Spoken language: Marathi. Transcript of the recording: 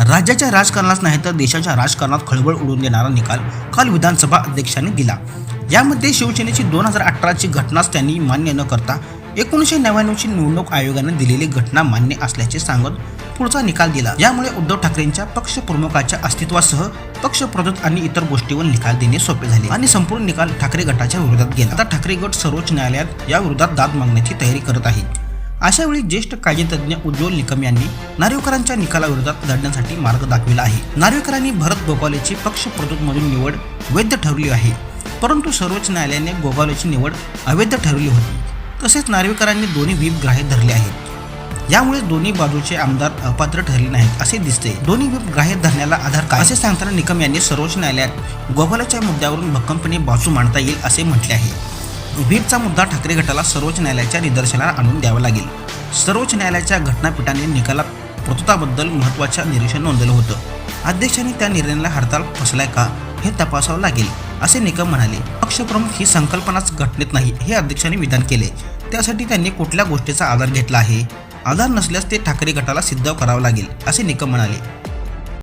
राज्याच्या राजकारणात नाही तर देशाच्या राजकारणात खळबळ उडून देणारा निकाल काल विधानसभा अध्यक्षांनी दिला. यामध्ये शिवसेनेची दोन हजार अठराची घटनाच त्यांनी मान्य न करता एकोणीसशे नव्याण्णवची निवडणूक आयोगाने दिलेली घटना मान्य असल्याचे सांगत पुढचा निकाल दिला. यामुळे उद्धव ठाकरेंच्या पक्षप्रमुखाच्या अस्तित्वासह पक्षप्रदूत आणि इतर गोष्टीवर निकाल देणे सोपे झाले आणि संपूर्ण निकाल ठाकरे गटाच्या विरोधात गेला. आता ठाकरे गट सर्वोच्च न्यायालयात या विरोधात दाद मागण्याची तयारी करत आहे. अशा वेळी ज्येष्ठ कायदेतज्ञ उज्ज्वल निकम यांनी नार्वेकरांच्या निकालाविरोधात लढण्यासाठी मार्ग दाखविला आहे. नार्वेकरांनी भरत गोगावलेची पक्षप्रदूतमधून निवड वैध ठरवली आहे. परंतु सर्वोच्च न्यायालयाने गोगावलेची निवड अवैध ठरवली होती. तसेच नार्वेकरांनी दोन्ही व्हीप ग्राह्य धरले आहेत. यामुळे दोन्ही बाजूचे आमदार अपात्र ठरले नाहीत असे दिसते. दोन्ही व्हीप ग्राह्य धरण्याला आधार काय? असे सांगताना निकम यांनी सर्वोच्च न्यायालयात गोगावलेच्या मुद्द्यावरून भक्कमपणे बाजू मांडता येईल असे म्हटले आहे. व्हीपचा मुद्दा ठाकरे गटाला सर्वोच्च न्यायालयाच्या निदर्शनाला आणून द्यावा लागेल. सर्वोच्च न्यायालयाच्या घटनापीठाने निकालात प्रतुताबद्दल महत्त्वाच्या निरीक्षण नोंदवलं होतं. अध्यक्षांनी त्या निर्णयाला हरताळ फसलाय का हे तपासावं लागेल असे निकम म्हणाले. पक्षप्रमुख ही संकल्पनाच घटनेत नाही हे अध्यक्षांनी विधान केले. त्यासाठी त्यांनी कुठल्या गोष्टीचा आधार घेतला आहे? आधार नसल्यास ते ठाकरे गटाला सिद्ध करावं लागेल असे निकम म्हणाले.